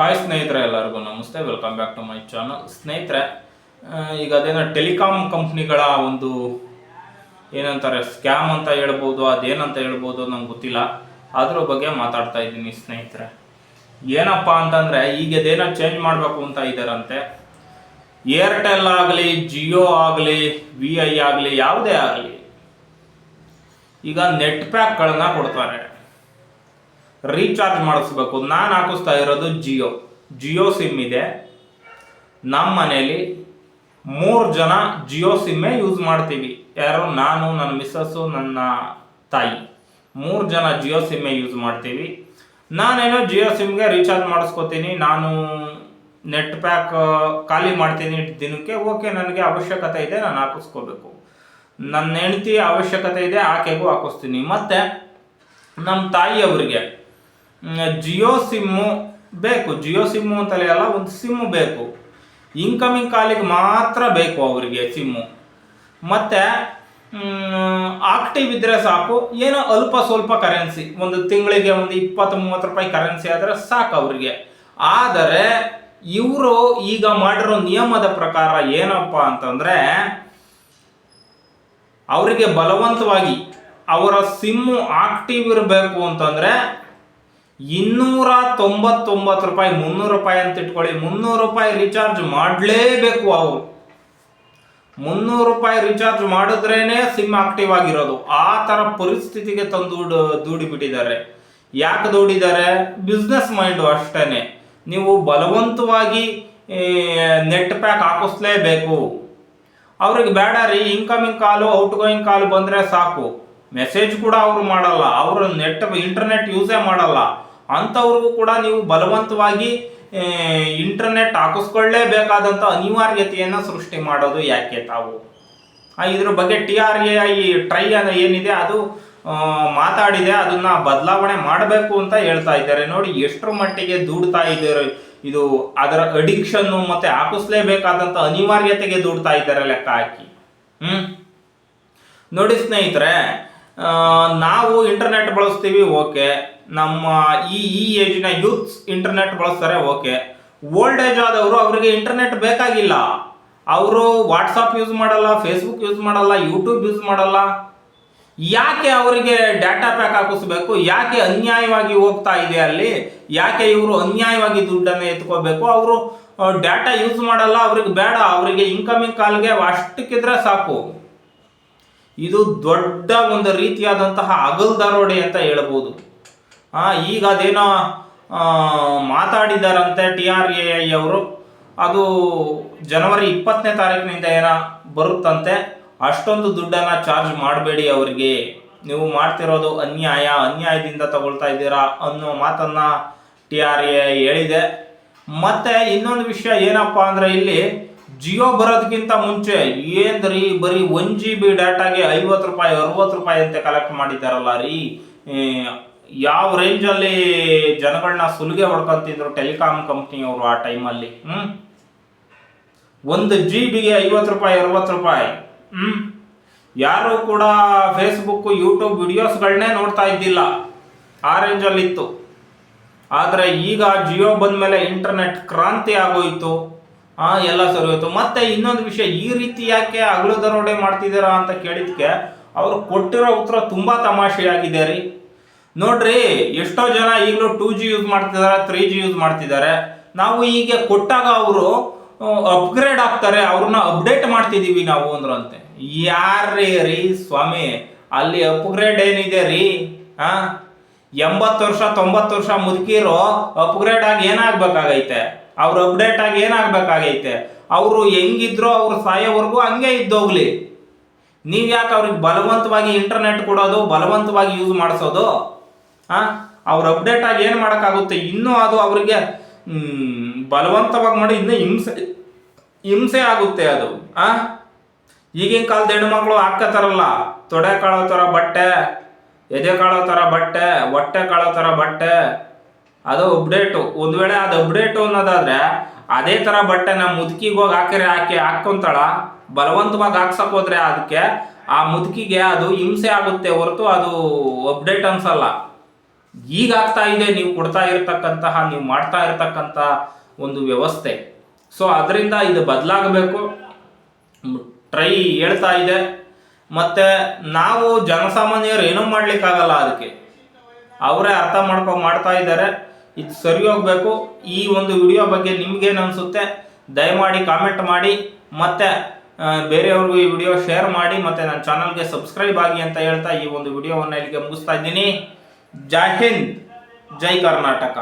Hi ಸ್ನೇಹಿತರೆ ಎಲ್ಲರಿಗೂ ನಮಸ್ತೆ. Welcome back to my channel ಸ್ನೇಹಿತರೆ ಈಗ ಅದೇನೋ ಟೆಲಿಕಾಮ್ ಕಂಪ್ನಿಗಳ ಒಂದು ಏನಂತಾರೆ ಸ್ಕ್ಯಾಮ್ ಅಂತ ಹೇಳ್ಬೋದು, ಅದೇನಂತ ಹೇಳ್ಬೋದು ನಂಗೆ ಗೊತ್ತಿಲ್ಲ. ಅದ್ರ ಬಗ್ಗೆ ಮಾತಾಡ್ತಾ ಇದ್ದೀನಿ ಸ್ನೇಹಿತರೆ. ಏನಪ್ಪ ಅಂತಂದರೆ, ಈಗ ಅದೇನೋ ಚೇಂಜ್ ಮಾಡಬೇಕು ಅಂತ ಇದ್ದಾರಂತೆ ಏರ್ಟೆಲ್ ಆಗಲಿ ಜಿಯೋ ಆಗಲಿ ವಿ ಐ ಆಗಲಿ, ಯಾವುದೇ ಆಗಲಿ, ಈಗ ನೆಟ್ ಪ್ಯಾಕ್ಗಳನ್ನ ಕೊಡ್ತಾರೆ. ರೀಚಾರ್ಜ್ ಮಾಡಿಸ್ಬೇಕು. ನಾನು ಹಾಕಿಸ್ತಾ ಇರೋದು ಜಿಯೋ ಜಿಯೋ ಸಿಮ್ ಇದೆ. ನಮ್ಮ ಮನೇಲಿ ಮೂರು ಜನ ಜಿಯೋ ಸಿಮ್ಮೇ ಯೂಸ್ ಮಾಡ್ತೀವಿ. ಯಾರು? ನಾನು, ನನ್ನ ಮಿಸ್ಸಸ್ಸು ನನ್ನ ತಾಯಿ. ಮೂರು ಜನ ಜಿಯೋ ಸಿಮ್ಮೇ ಯೂಸ್ ಮಾಡ್ತೀವಿ. ನಾನೇನೋ ಜಿಯೋ ಸಿಮ್ಗೆ ರೀಚಾರ್ಜ್ ಮಾಡಿಸ್ಕೊತೀನಿ. ನಾನು ನೆಟ್ ಪ್ಯಾಕ್ ಖಾಲಿ ಮಾಡ್ತೀನಿ ದಿನಕ್ಕೆ. ಓಕೆ, ನನಗೆ ಅವಶ್ಯಕತೆ ಇದೆ, ನಾನು ಹಾಕಿಸ್ಕೋಬೇಕು. ನನ್ನ ಹೆಂಡತಿ ಅವಶ್ಯಕತೆ ಇದೆ, ಆಕೆಗೂ ಹಾಕಿಸ್ತೀನಿ. ಮತ್ತು ನಮ್ಮ ತಾಯಿಯವರಿಗೆ ಜಿಯೋ ಸಿಮ್ಮು ಬೇಕು. ಜಿಯೋ ಸಿಮ್ಮು ಅಂತಲೇ ಅಲ್ಲ, ಒಂದು ಸಿಮ್ಮು ಬೇಕು. ಇನ್ಕಮಿಂಗ್ ಕಾಲಿಗೆ ಮಾತ್ರ ಬೇಕು ಅವರಿಗೆ ಸಿಮ್ಮು. ಮತ್ತು ಆಕ್ಟಿವ್ ಇದ್ದರೆ ಸಾಕು. ಏನೋ ಅಲ್ಪ ಸ್ವಲ್ಪ ಕರೆನ್ಸಿ ಒಂದು ತಿಂಗಳಿಗೆ ಒಂದು ಇಪ್ಪತ್ತು ಮೂವತ್ತು ರೂಪಾಯಿ ಕರೆನ್ಸಿ ಆದರೆ ಸಾಕು ಅವರಿಗೆ. ಆದರೆ, ಇವರು ಈಗ ಮಾಡಿರೋ ನಿಯಮದ ಪ್ರಕಾರ ಏನಪ್ಪ ಅಂತಂದರೆ, ಅವರಿಗೆ ಬಲವಂತವಾಗಿ ಅವರ ಸಿಮ್ಮು ಆಕ್ಟಿವ್ ಇರಬೇಕು ಅಂತಂದ್ರೆ ಇನ್ನೂರ ತೊಂಬತ್ತೊಂಬತ್ತು ರೂಪಾಯಿ, ಮುನ್ನೂರು ರೂಪಾಯಿ ಅಂತ ಇಟ್ಕೊಳ್ಳಿ. ಮುನ್ನೂರು ರೂಪಾಯಿ ರೀಚಾರ್ಜ್ ಮಾಡಲೇಬೇಕು ಅವರು ಮುನ್ನೂರು ರೂಪಾಯಿ ರೀಚಾರ್ಜ್ ಮಾಡಿದ್ರೇನೆ ಸಿಮ್ ಆಕ್ಟಿವ್ ಆಗಿರೋದು. ಆ ಥರ ಪರಿಸ್ಥಿತಿಗೆ ತಂದು ದೂಡಿಬಿಟ್ಟಿದ್ದಾರೆ ಯಾಕೆ ದೂಡಿದ್ದಾರೆ? ಬಿಸ್ನೆಸ್ ಮೈಂಡು ಅಷ್ಟೇನೆ. ನೀವು ಬಲವಂತವಾಗಿ ನೆಟ್ ಪ್ಯಾಕ್ ಹಾಕಿಸ್ಲೇಬೇಕು. ಅವ್ರಿಗೆ ಬೇಡ ರೀ incoming call outgoing call ಬಂದರೆ ಸಾಕು. ಮೆಸೇಜ್ ಕೂಡ ಅವರು ಮಾಡಲ್ಲ. ಅವರು ನೆಟ್ ಇಂಟರ್ನೆಟ್ ಯೂಸೇ ಮಾಡಲ್ಲ. ಅಂಥವ್ರಿಗೂ ಕೂಡ ನೀವು ಬಲವಂತವಾಗಿ ಇಂಟರ್ನೆಟ್ ಹಾಕಿಸ್ಕೊಳ್ಳೇಬೇಕಾದಂಥ ಅನಿವಾರ್ಯತೆಯನ್ನು ಸೃಷ್ಟಿ ಮಾಡೋದು ಯಾಕೆ ತಾವು? ಇದ್ರ ಬಗ್ಗೆ T R A I TRAI ಅನ್ನೋ ಏನಿದೆ? ಅದು ಮಾತಾಡಿದೆ, ಅದನ್ನ ಬದಲಾವಣೆ ಮಾಡಬೇಕು ಅಂತ ಹೇಳ್ತಾ ಇದ್ದಾರೆ. ನೋಡಿ, ಎಷ್ಟರ ಮಟ್ಟಿಗೆ ದೂಡ್ತಾ ಇದ್ದಾರೆ ಇದು, ಅದರ ಅಡಿಕ್ಷನ್ನು ಮತ್ತೆ ಹಾಕಿಸ್ಲೇಬೇಕಾದಂಥ ಅನಿವಾರ್ಯತೆಗೆ ದೂಡ್ತಾ ಇದ್ದಾರೆ ಲೆಕ್ಕ ಹಾಕಿ. ಹ್ಮ್? ನೋಡಿ ಸ್ನೇಹಿತರೆ ನಾವು ಇಂಟರ್ನೆಟ್ ಬಳಸ್ತೀವಿ ಓಕೆ ನಮ್ಮ ಈ ಈ ಏಜಿನ ಯೂತ್ಸ್ ಇಂಟರ್ನೆಟ್ ಬಳಸ್ತಾರೆ ಓಕೆ ಓಲ್ಡ್ ಏಜ್ ಆದವರು ಅವರಿಗೆ ಇಂಟರ್ನೆಟ್ ಬೇಕಾಗಿಲ್ಲ. ಅವರು ವಾಟ್ಸಪ್ ಯೂಸ್ ಮಾಡಲ್ಲ ಫೇಸ್ಬುಕ್ ಯೂಸ್ ಮಾಡಲ್ಲ ಯೂಟ್ಯೂಬ್ ಯೂಸ್ ಮಾಡಲ್ಲ. ಯಾಕೆ ಅವರಿಗೆ ಡಾಟಾ ಪ್ಯಾಕ್ ಹಾಕಿಸ್ಬೇಕು? ಯಾಕೆ ಅನ್ಯಾಯವಾಗಿ ಹೋಗ್ತಾ ಇದೆ ಅಲ್ಲಿ? ಯಾಕೆ ಇವರು ಅನ್ಯಾಯವಾಗಿ ದುಡ್ಡನ್ನು ಎತ್ಕೋಬೇಕು? ಅವರು ಡಾಟಾ ಯೂಸ್ ಮಾಡಲ್ಲ, ಅವ್ರಿಗೆ ಬೇಡ. ಅವರಿಗೆ ಇನ್ಕಮಿಂಗ್ ಕಾಲ್ಗೆ ಅಷ್ಟಕ್ಕಿದ್ರೆ ಸಾಕು. ಇದು ದೊಡ್ಡ ಒಂದು ರೀತಿಯಾದಂತಹ ಅಗಲ್ ದರೋಡೆ ಅಂತ ಹೇಳ್ಬೋದು. ಈಗ ಅದೇನೋ ಮಾತಾಡಿದಾರಂತೆ ಟಿ ಆರ್ ಎ ಐ ಅವರು. ಅದು ಜನವರಿ ಇಪ್ಪತ್ತನೇ ತಾರೀಕಿನಿಂದ ಏನೋ ಬರುತ್ತಂತೆ. ಅಷ್ಟೊಂದು ದುಡ್ಡನ್ನು ಚಾರ್ಜ್ ಮಾಡಬೇಡಿ ಅವರಿಗೆ. ನೀವು ಮಾಡ್ತಿರೋದು ಅನ್ಯಾಯ, ಅನ್ಯಾಯದಿಂದ ತಗೊಳ್ತಾ ಇದ್ದೀರಾ ಅನ್ನೋ ಮಾತನ್ನ ಟಿ ಆರ್ ಎ ಹೇಳಿದೆ. ಮತ್ತೆ ಇನ್ನೊಂದು ವಿಷಯ ಏನಪ್ಪಾ ಅಂದ್ರೆ ಇಲ್ಲಿ ಜಿಯೋ ಬರೋದಕ್ಕಿಂತ ಮುಂಚೆ ಏನ್ರಿ? ಬರೀ ಒನ್ ಜಿ ಬಿ ಡಾಟಾಗೆ ಐವತ್ತು ರೂಪಾಯಿ, ಅರವತ್ತು ರೂಪಾಯಿ ಅಂತ ಕಲೆಕ್ಟ್ ಮಾಡಿದ್ದಾರಲ್ಲ ರೀ. ಯಾವ ಯಾವ ರೇಂಜಲ್ಲಿ ಜನಗಳನ್ನ ಸುಲಿಗೆ ಹೊಡ್ಕೊಂತಿದ್ರು ಟೆಲಿಕಾಮ್ ಕಂಪ್ನಿಯವರು ಆ ಟೈಮಲ್ಲಿ ಹ್ಮ್? ಒಂದು ಜಿ ಬಿಗೆ ಐವತ್ತು ರೂಪಾಯಿ, ಅರವತ್ತು ರೂಪಾಯಿ. ಹ್ಮ್? ಯಾರು ಕೂಡ ಫೇಸ್ಬುಕ್ ಯೂಟ್ಯೂಬ್ ವಿಡಿಯೋಸ್ಗಳನ್ನೇ ನೋಡ್ತಾ ಇದ್ದಿಲ್ಲ. ಆ ರೇಂಜಲ್ಲಿ ಇತ್ತು ಆದರೆ ಈಗ ಜಿಯೋ ಬಂದಮೇಲೆ ಇಂಟರ್ನೆಟ್ ಕ್ರಾಂತಿ ಆಗೋಯ್ತು. ಆ, ಎಲ್ಲ ಸರಿ ಹೋಯ್ತು. ಮತ್ತೆ ಇನ್ನೊಂದು ವಿಷಯ, ಈ ರೀತಿ ಯಾಕೆ ಅಗಳು ದರೋಡೆ ಮಾಡ್ತಿದ್ದೀರಾ ಅಂತ ಕೇಳಿದ್ಕೆ, ಅವರು ಕೊಟ್ಟಿರೋ ಉತ್ತರ ತುಂಬಾ ತಮಾಷೆಯಾಗಿದೆ ರೀ. ನೋಡ್ರಿ, ಎಷ್ಟೋ ಜನ ಈಗಲೂ ಟೂ ಜಿ ಯೂಸ್ ಮಾಡ್ತಿದ್ದಾರೆ, ತ್ರೀ ಜಿ ಯೂಸ್ ಮಾಡ್ತಿದ್ದಾರೆ. ನಾವು ಹೀಗೆ ಕೊಟ್ಟಾಗ ಅವರು ಅಪ್ಗ್ರೇಡ್ ಆಗ್ತಾರೆ, ಅವ್ರನ್ನ ಅಪ್ಡೇಟ್ ಮಾಡ್ತಿದ್ದೀವಿ ನಾವು ಅಂದ್ರಂತೆ. ಯಾರೇ ರೀ ಸ್ವಾಮಿ, ಅಲ್ಲಿ ಅಪ್ಗ್ರೇಡ್ ಏನಿದೆ ರೀ? ಹಾ ಎಂಬತ್ತು ವರ್ಷ ತೊಂಬತ್ತು ವರ್ಷ ಮುದುಕಿರೋ ಅಪ್ಗ್ರೇಡ್ ಆಗಿ ಏನಾಗ್ಬೇಕಾಗೈತೆ? ಅವ್ರು ಅಪ್ಡೇಟ್ ಆಗಿ ಏನಾಗಬೇಕಾಗೈತೆ? ಅವರು ಹೆಂಗಿದ್ರು ಅವ್ರು ಸಾಯೋವರೆಗೂ ಹಂಗೆ ಇದ್ದೋಗ್ಲಿ. ನೀವು ಯಾಕೆ ಅವ್ರಿಗೆ ಬಲವಂತವಾಗಿ ಇಂಟರ್ನೆಟ್ ಕೊಡೋದು, ಬಲವಂತವಾಗಿ ಯೂಸ್ ಮಾಡಿಸೋದು? ಹಾಂ ಅವ್ರು ಅಪ್ಡೇಟ್ ಆಗಿ ಏನು ಮಾಡೋಕ್ಕಾಗುತ್ತೆ? ಇನ್ನೂ ಅದು ಅವರಿಗೆ ಬಲವಂತವಾಗಿ ಮಾಡಿ ಇನ್ನೂ ಹಿಂಸೆ ಹಿಂಸೆ ಆಗುತ್ತೆ ಅದು. ಆ? ಈಗಿನ ಕಾಲದ ಹೆಣ್ಮಕ್ಳು ಹಾಕೋತಾರಲ್ಲ ತೊಡೆ ಕಾಳೋ ಥರ ಬಟ್ಟೆ, ಎದೆ ಕಾಳೋ ಥರ ಬಟ್ಟೆ, ಹೊಟ್ಟೆ ಕಾಳೋ ಥರ ಬಟ್ಟೆ. ಅದು ಅಪ್ಡೇಟು ಒಂದು ವೇಳೆ ಅದು ಅಪ್ಡೇಟು ಅನ್ನೋದಾದರೆ, ಅದೇ ಥರ ನಮ್ಮ ಮುದುಕಿಗೆ ಹೋಗಿ ಹಾಕಿರಿ ಹಾಕಿ ಹಾಕ್ಕೊಂತಾಳ, ಬಲವಂತವಾಗಿ ಹಾಕ್ಸಕ್ ಹೋದ್ರೆ ಅದಕ್ಕೆ ಆ ಮುದುಕಿಗೆ ಅದು ಹಿಂಸೆ ಆಗುತ್ತೆ ಹೊರತು ಅದು ಅಪ್ಡೇಟ್ ಅನ್ಸಲ್ಲ. ಈಗ ಆಗ್ತಾ ಇದೆ, ನೀವು ಕೊಡ್ತಾ ಇರತಕ್ಕಂತಹ, ನೀವು ಮಾಡ್ತಾ ಇರತಕ್ಕಂಥ ಒಂದು ವ್ಯವಸ್ಥೆ. ಸೊ ಅದರಿಂದ ಇದು ಬದಲಾಗಬೇಕು. ಟ್ರೈ ಹೇಳ್ತಾ ಇದೆ. ಮತ್ತೆ ನಾವು ಜನಸಾಮಾನ್ಯರು ಏನೂ ಮಾಡಲಿಕ್ಕಾಗಲ್ಲ ಅದಕ್ಕೆ. ಅವರೇ ಅರ್ಥ ಮಾಡ್ಕೊ, ಮಾಡ್ತಾ ಇದ್ದಾರೆ. ಇದು ಸರಿ ಹೋಗ್ಬೇಕು. ಈ ಒಂದು ವಿಡಿಯೋ ಬಗ್ಗೆ ನಿಮ್ಗೇನು ಅನಿಸುತ್ತೆ, ದಯಮಾಡಿ ಕಾಮೆಂಟ್ ಮಾಡಿ, ಮತ್ತೆ ಬೇರೆಯವ್ರಿಗೂ ಈ ವಿಡಿಯೋ ಶೇರ್ ಮಾಡಿ, ಮತ್ತೆ ನನ್ನ ಚಾನಲ್ಗೆ ಸಬ್ಸ್ಕ್ರೈಬ್ ಆಗಿ ಅಂತ ಹೇಳ್ತಾ ಈ ಒಂದು ವಿಡಿಯೋವನ್ನು ಇಲ್ಲಿಗೆ ಮುಗಿಸ್ತಾ ಇದ್ದೀನಿ. ಜೈ ಹಿಂದ್, ಜೈ ಕರ್ನಾಟಕ.